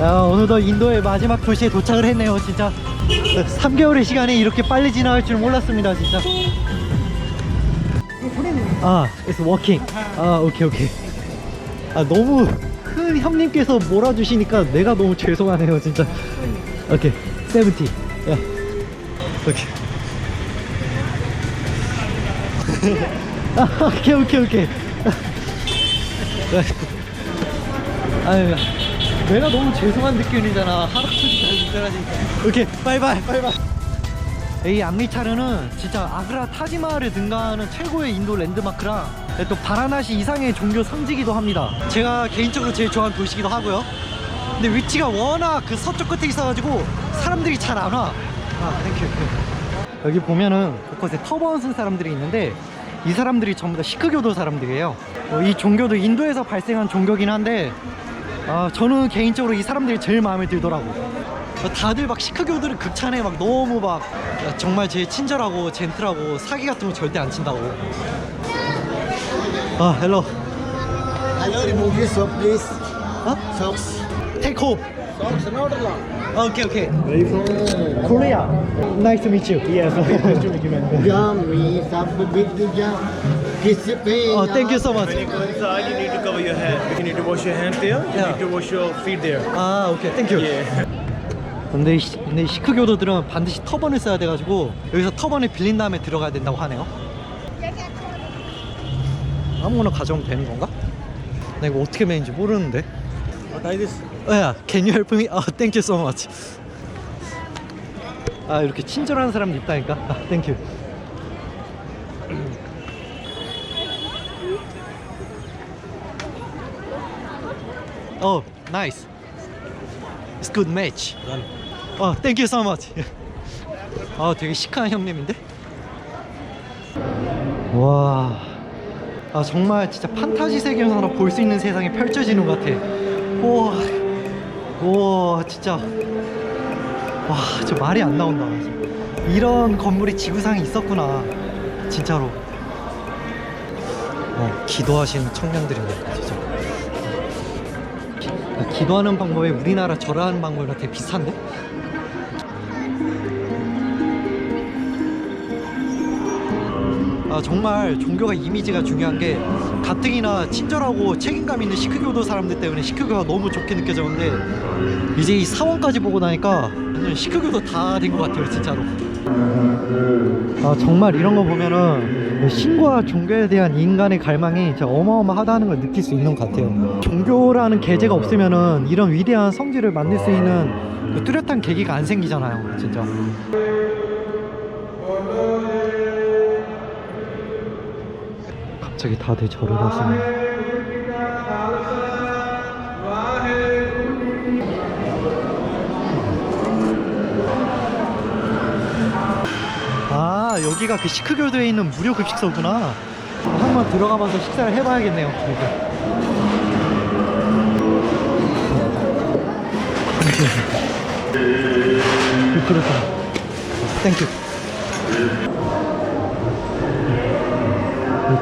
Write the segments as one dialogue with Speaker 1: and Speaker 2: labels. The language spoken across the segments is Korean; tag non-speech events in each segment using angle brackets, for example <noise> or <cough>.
Speaker 1: 아, 오늘도 인도의 마지막 도시에 도착을 했네요 진짜. 3개월의 시간이 이렇게 빨리 지나갈 줄 몰랐습니다 진짜. 아 it's working 아 오케이 오케이 아 너무 큰 형님께서 몰아주시니까 내가 너무 죄송하네요 진짜. 오케이 세븐티 야 오케이 아, 오케이 오케이 오케이 아유 내가 너무 죄송한 느낌이잖아 할아버지 운전하니까 오케이 바이바이 바이바이 이 암리타르는 진짜 아그라 타지마할을 능가하는 최고의 인도 랜드마크라 또 바라나시 이상의 종교 성지기도 합니다 제가 개인적으로 제일 좋아하는 도시기도 하고요 근데 위치가 워낙 그 서쪽 끝에 있어가지고 사람들이 잘 안 와. 아, 땡큐. 여기 보면은 곳곳에 터번 쓴 사람들이 있는데 이 사람들이 전부 다 시크교도 사람들이에요. 어, 이 종교도 인도에서 발생한 종교긴 한데 아, 저는 개인적으로 이 사람들이 제일 마음에 들더라고. 어, 다들 막 시크교들은 극찬해 막 너무 막 야, 정말 제일 친절하고 젠틀하고 사기 같은 거 절대 안 친다고. 아, 헬로.
Speaker 2: Hello, remove your sock, please.
Speaker 1: 어?
Speaker 2: Socks.
Speaker 1: Take hope. 오케이 오케이.
Speaker 2: Where you from?
Speaker 1: Korea. Nice to meet you. Yes.
Speaker 2: Jam, we have a big jam. Kiss your face.
Speaker 1: oh, thank you so much.
Speaker 3: When you go inside, you need to cover your head. You need to wash your hands there. You
Speaker 1: Yeah.
Speaker 3: need to wash your feet there.
Speaker 1: 아, 오케이. 땡큐.
Speaker 3: Yeah.
Speaker 1: 근데, 이 시- 근데 이 시크교도들은 반드시 터번을 써야 돼가지고 여기서 터번을 빌린 다음에 들어가야 된다고 하네요. 아무거나 가져오면 되는 건가? 나 이거 어떻게 매는지 모르는데.
Speaker 3: Like this.
Speaker 1: 야, can you help me? 아, thank you so much. 아, 이렇게 친절한 사람도 있다니까. 아, thank you. 어, nice. It's good match. 어, thank you so much. 아, 되게 시크한 형님인데? 와. 아, 정말 진짜 판타지 세계에서 볼수 있는 세상이 펼쳐지는 것 같아. 우와. 우와, 진짜. 와, 저 말이 안 나온다. 이런 건물이 지구상에 있었구나. 진짜로. 어, 기도하시는 청년들입니다, 진짜. 기, 기도하는 방법이 우리나라 절하는 방법이랑 되게 비슷한데? 정말 종교가 이미지가 중요한 게 가뜩이나 친절하고 책임감 있는 시크교도 사람들 때문에 시크교가 너무 좋게 느껴졌는데 이제 이 사원까지 보고 나니까 시크교도 다 된 것 같아요 진짜로. 아 정말 이런 거 보면은 신과 종교에 대한 인간의 갈망이 어마어마하다는 걸 느낄 수 있는 것 같아요. 종교라는 계제가 없으면은 이런 위대한 성지를 만들 수 있는 그 뚜렷한 계기가 안 생기잖아요 진짜 갑자기 다들 절을 하시네. 아 여기가 그 시크교도에 있는 무료 급식소구나. 한번 들어가봐서 식사를 해봐야겠네요. 여기. 그렇다. 땡큐.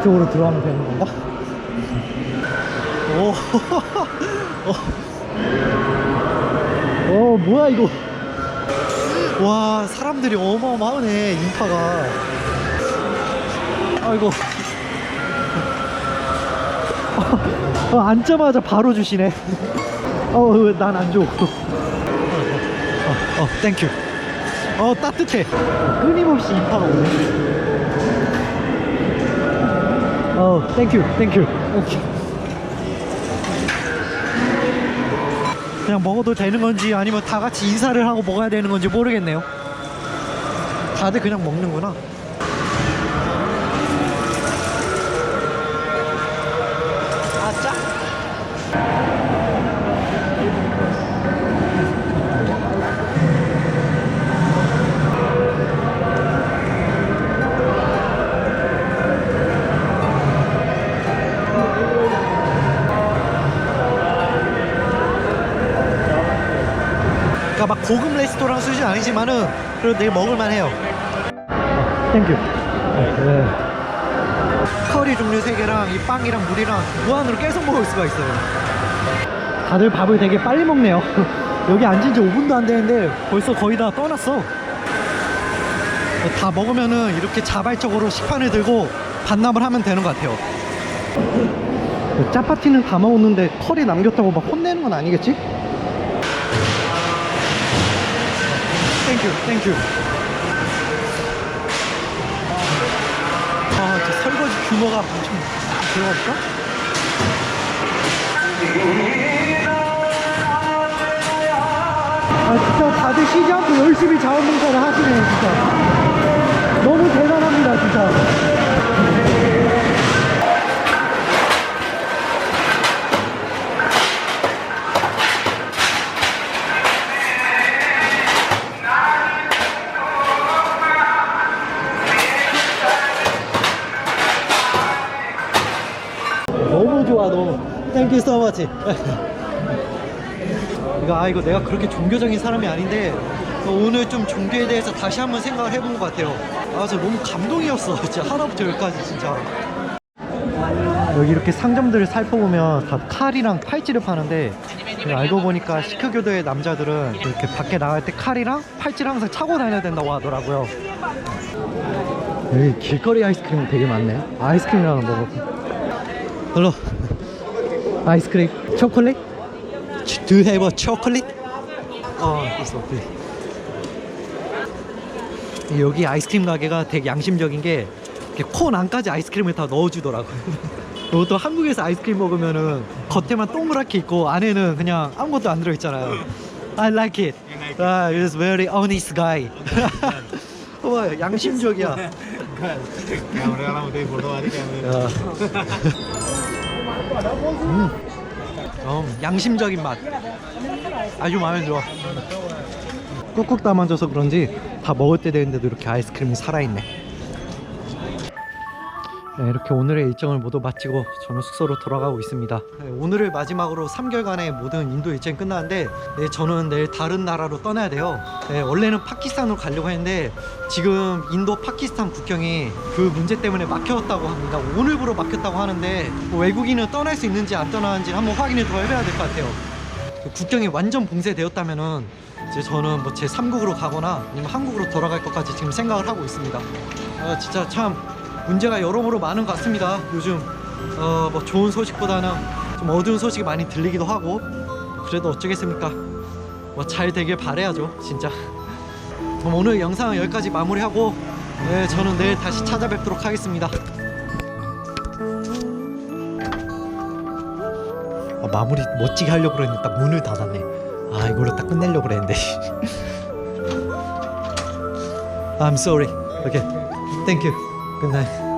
Speaker 1: 이쪽으로 들어가면 되는 건가? 오, 어, 어, 뭐야 이거? 와, 사람들이 어마어마하네 인파가. 아이고. 어, 앉자마자 바로 주시네. 어, 난 안 줘. 어, 어, 땡큐. 어, 따뜻해. 끊임없이 인파가 오네. 어, 땡큐, 땡큐. 오케이. 그냥 먹어도 되는 건지 아니면 다 같이 인사를 하고 먹어야 되는 건지 모르겠네요. 다들 그냥 먹는구나. 그러니까 막 고급 레스토랑 수준 아니지만은 그래도 되게 먹을만 해요. 땡큐. 네. 커리 종류 3개랑 이 빵이랑 물이랑 무한으로 계속 먹을 수가 있어요. 다들 밥을 되게 빨리 먹네요. <laughs> 여기 앉은 지 5분도 안 되는데 벌써 거의 다 떠났어. 다 먹으면은 이렇게 자발적으로 식판을 들고 반납을 하면 되는 것 같아요. 짜파티는 다 먹었는데 컬이 남겼다고 막 혼내는 건 아니겠지? 땡큐, 땡큐. 아, 저 설거지 규모가 엄청 들어갈까? 아, 진짜 다들 쉬지 않고 열심히 자원봉사를 하시네요, 진짜. 너무 대단합니다, 진짜. 땡큐 so much 이거 아 이거 내가 그렇게 종교적인 사람이 아닌데 어, 오늘 좀 종교에 대해서 다시 한번 생각을 해본 것 같아요. 아저 너무 감동이었어. <laughs> 진짜 하나부터 열까지 진짜. 여기 이렇게 상점들을 살펴보면 다 칼이랑 팔찌를 파는데 알고 보니까 시크교도의 남자들은 이렇게 밖에 나갈 때 칼이랑 팔찌를 항상 차고 다녀야 된다고 하더라고요. 여기 길거리 아이스크림 되게 많네. 아이스크림 하나 먹어 Hello. Ice cream. Chocolate? Ch- Do you have a chocolate? 어, 있어. please. 여기 아이스크림 가게가 되게 양심적인 게 이렇게 콘 안까지 아이스크림을 다 넣어주더라고요. <laughs> 보통 한국에서 아이스크림 먹으면은 겉에만 동그랗게 있고 안에는 그냥 아무것도 안 들어있잖아요. I like it. Ah, he's very honest guy. <laughs> 와, 양심적이야. <laughs> 야. 음. 어, 양심적인 맛. 아주 마음에 들어. 꾹꾹 담아져서 그런지 다 먹을 때 되는데도 이렇게 아이스크림이 살아있네. 네, 이렇게 오늘의 일정을 모두 마치고 저는 숙소로 돌아가고 있습니다. 네, 오늘을 마지막으로 3개월간의 모든 인도 일정이 끝나는데 네, 저는 내일 다른 나라로 떠나야 돼요. 네, 원래는 파키스탄으로 가려고 했는데 지금 인도 파키스탄 국경이 그 문제 때문에 막혔다고 합니다. 오늘부로 막혔다고 하는데 뭐 외국인은 떠날 수 있는지 안 떠나는지 한번 확인을 더 해봐야 될 것 같아요. 그 국경이 완전 봉쇄되었다면은 이제 저는 뭐 제 3국으로 가거나 아니면 한국으로 돌아갈 것까지 지금 생각을 하고 있습니다. 아, 진짜 참 문제가 여러모로 많은 것 같습니다. 요즘 어, 뭐 좋은 소식보다는 좀 어두운 소식이 많이 들리기도 하고 그래도 어쩌겠습니까? 뭐 잘 되길 바래야죠, 진짜. 그럼 오늘 영상은 여기까지 마무리하고 네, 저는 내일 다시 찾아뵙도록 하겠습니다. 아, 마무리 멋지게 하려고 그랬는데 딱 문을 닫았네. 아 이걸로 딱 끝내려고 그랬는데. <laughs> I'm sorry. Okay. Thank you. 跟他。